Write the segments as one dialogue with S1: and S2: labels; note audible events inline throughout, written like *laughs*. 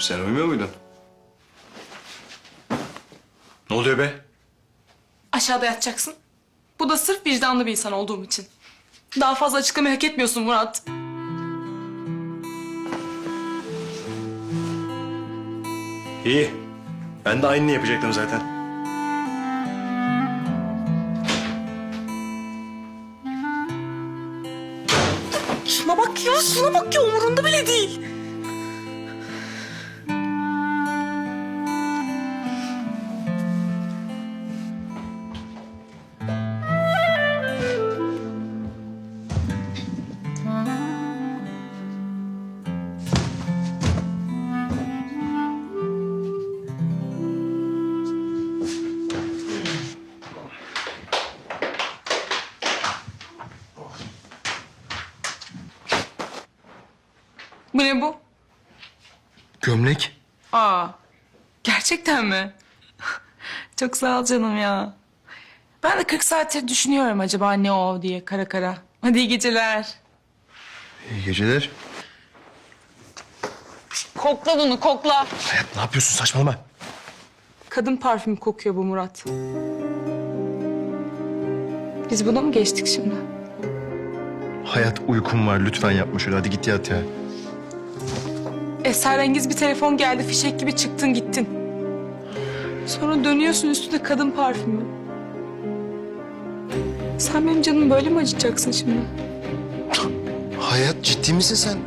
S1: Sen uyumuyor muydun? Ne oluyor be?
S2: Aşağıda yatacaksın. Bu da sırf vicdanlı bir insan olduğum için. Daha fazla açıklamayı hak etmiyorsun Murat.
S1: İyi. Ben de aynını yapacaktım zaten.
S2: Şuna bak ya, şuna bak ya umurunda bile değil. Bu ne bu?
S1: Gömlek.
S2: Aa, gerçekten mi? *laughs* Çok sağ ol canım ya. Ben de 40 saattir düşünüyorum acaba ne o diye kara kara. Hadi iyi geceler.
S1: İyi geceler.
S2: Kokla bunu kokla.
S1: Hayat ne yapıyorsun saçmalama.
S2: Kadın parfümü kokuyor bu Murat. Biz buna mı geçtik şimdi?
S1: Hayat uykum var lütfen yapma şöyle hadi git yat ya.
S2: Esrarengiz bir telefon geldi fişek gibi çıktın gittin. Sonra dönüyorsun üstünde kadın parfümü. Sen benim canımı böyle mi acıtacaksın şimdi?
S1: Hayat ciddi misin sen?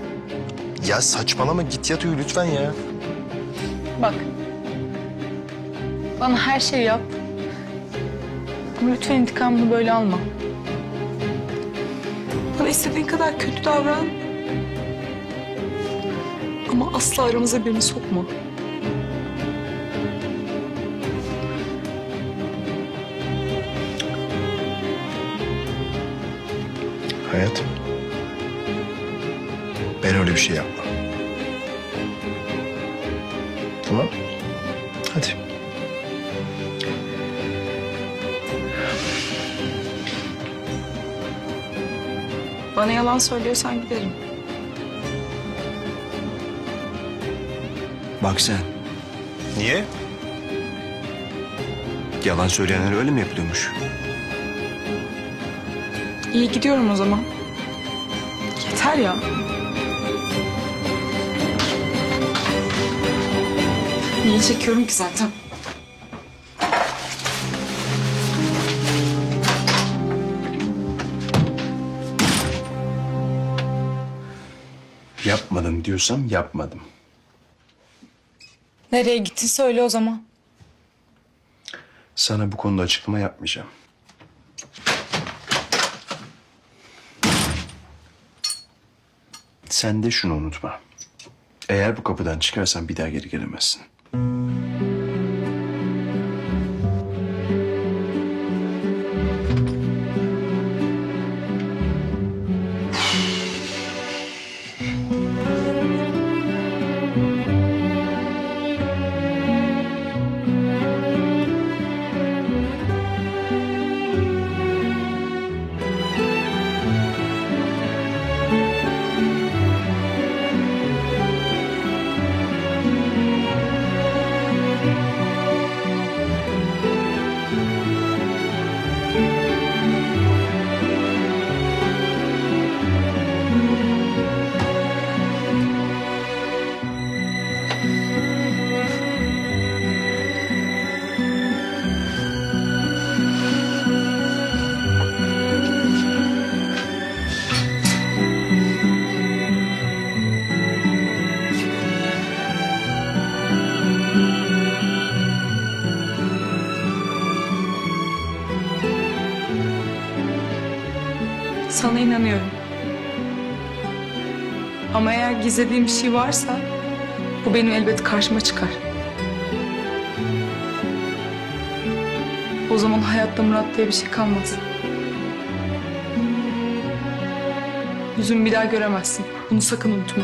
S1: Ya saçmalama git yat uyu lütfen ya.
S2: Bak. Bana her şeyi yap. Ama lütfen intikamını böyle alma. Bana istediğin kadar kötü davran. Ama asla aramıza birini sokma.
S1: Hayat. Ben öyle bir şey yapmam. Tamam. Hadi.
S2: Bana yalan söylüyorsan giderim.
S1: Bak sen. Niye? Yalan söyleyenler öyle mi yapılıyormuş?
S2: İyi gidiyorum o zaman. Yeter ya. Niye çekiyorum ki zaten?
S1: Yapmadım diyorsam yapmadım.
S2: Nereye gittin söyle o zaman.
S1: Sana bu konuda açıklama yapmayacağım. Sen de şunu unutma. Eğer bu kapıdan çıkarsan bir daha geri gelemezsin.
S2: Sana inanıyorum. Ama eğer gizlediğim bir şey varsa bu benim elbet karşıma çıkar. O zaman hayatta Murat diye bir şey kalmaz. Yüzümü bir daha göremezsin. Bunu sakın unutma.